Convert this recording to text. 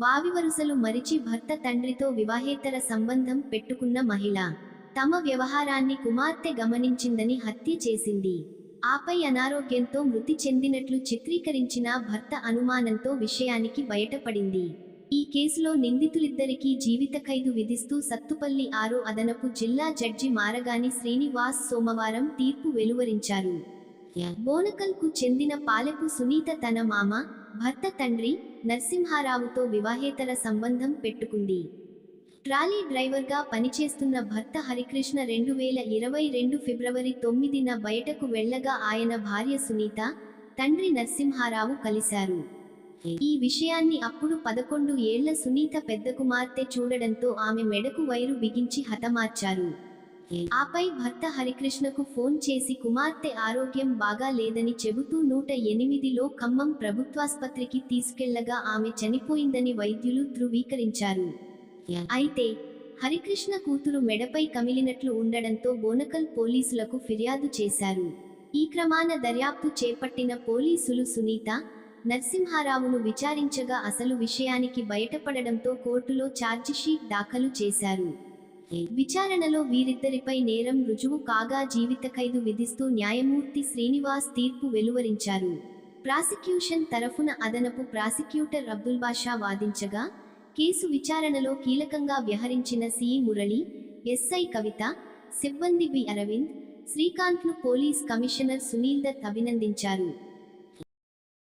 వావివరుసలు మరిచి భర్త తండ్రితో వివాహేతర సంబంధం పెట్టుకున్న మహిళ. తమ వ్యవహారాన్ని కుమార్తె గమనించిందని హత్య చేసింది. ఆపై అనారోగ్యంతో మృతి చెందినట్లు చిత్రీకరించిన భర్త అనుమానంతో విషయానికి బయటపడింది. ఈ కేసులో నిందితులిద్దరికీ జీవిత ఖైదు విధిస్తూ సత్తుపల్లి ఆరో అదనపు జిల్లా జడ్జి మారగాని శ్రీనివాస్ సోమవారం తీర్పు వెలువరించారు. బోనకల్కు చెందిన పాలెపు సునీత తన మామ భర్త తండ్రి నరసింహారావుతో వివాహేతర సంబంధం పెట్టుకుంది. ట్రాలీ డ్రైవర్గా పనిచేస్తున్న భర్త హరికృష్ణ రెండు వేల ఇరవై రెండు ఫిబ్రవరి తొమ్మిదిన బయటకు వెళ్ళగా ఆయన భార్య సునీత తండ్రి నరసింహారావు కలిశారు. ఈ విషయాన్ని అప్పుడు పదకొండు ఏళ్ళ సునీత పెద్ద కుమార్తె చూడడంతో ఆమె మెడకు వైరు బిగించి హతమార్చారు. ఆపై భర్త హరికృష్ణకు ఫోన్ చేసి కుమార్తె ఆరోగ్యం బాగా లేదని చెబుతూ నూట ఎనిమిదిలో ఖమ్మం ప్రభుత్వాస్పత్రికి తీసుకెళ్ళగా ఆమె చనిపోయిందని వైద్యులు ధృవీకరించారు. అయితే హరికృష్ణ కూతురు మెడపై కమిలినట్లు ఉండడంతో బోనకల్ పోలీసులకు ఫిర్యాదు చేశారు. ఈ క్రమాన దర్యాప్తు చేపట్టిన పోలీసులు సునీత నరసింహారావును విచారించగా అసలు విషయానికి బయటపడడంతో కోర్టులో ఛార్జిషీట్ దాఖలు చేశారు. విచారణలో వీరిద్దరిపై నేరం రుజువు కాగా జీవిత ఖైదు విధిస్తూ న్యాయమూర్తి శ్రీనివాస్ తీర్పు వెలువరించారు. ప్రాసిక్యూషన్ తరఫున అదనపు ప్రాసిక్యూటర్ అబ్దుల్ బాషా వాదించగా కేసు విచారణలో కీలకంగా వ్యవహరించిన సిఈ మురళి ఎస్ఐ కవిత సిబ్బంది బి. అరవింద్ శ్రీకాంత్ను పోలీస్ కమిషనర్ సునీల్ దత్ అభినందించారు.